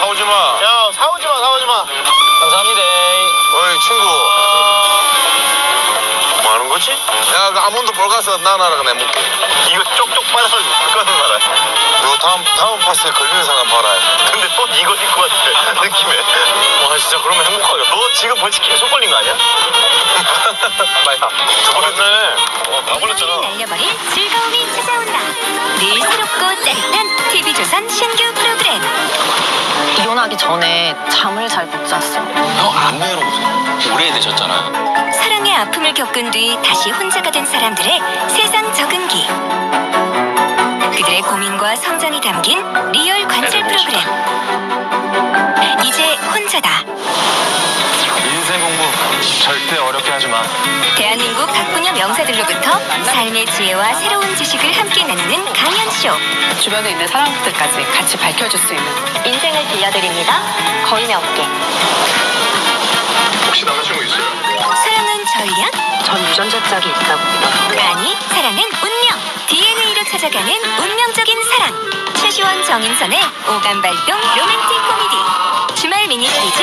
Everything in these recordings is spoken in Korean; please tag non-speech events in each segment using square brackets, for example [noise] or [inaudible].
사오지 마. 야, 사오지 마, 사오지 마. 감사합니다. 어이, 친구. 뭐 하는 거지? 야, 그 아몬드 벌 가서 나나라가 내먹게. 이거 쪽쪽 빨아서 묶어는 말아야 너 다음, 다음 파스에 걸리는 사람 봐라. 근데 또 이거 입고 왔대, 느낌에. [laughs] 와, 진짜 그러면 행복하게. 너 지금 벌칙 계속 걸린 거 아니야? [laughs] 빨리 가. 두 번째. 나 어, 걸렸잖아. 날려버릴 즐거움이 찾아온다. 늘 새롭고 짜릿한 TV조선 신규 프로그램. 이혼하기 전에 잠을 잘 못 잤어. 형 안 외로우세요? 오래되셨잖아요. 사랑의 아픔을 겪은 뒤 다시 혼자가 된 사람들의 세상 적응기. 그들의 고민과 성장이 담긴 리얼 관찰 프로그램. 이제 혼자다. 절대 어렵게 하지 마. 대한민국 각 분야 명사들로부터 삶의 지혜와 새로운 지식을 함께 나누는 강연쇼. 주변에 있는 사람들까지 같이 밝혀줄 수 있는 인생을 들려드립니다. 거인의 어깨. 혹시 남자친구 있어요? 사랑은 전략? 전 유전자 짝이 있다고. 아니, 사랑은 운명. DNA로 찾아가는 운명적인 사랑. 최시원 정인선의 오감 발동 로맨틱 코미디. 주말 미니 시리즈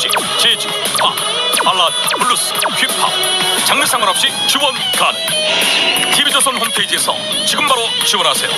클래식, 재즈, 팝, 발라드, 블루스, 힙합 장르 상관없이 지원 가능. TV조선 홈페이지에서 지금 바로 지원하세요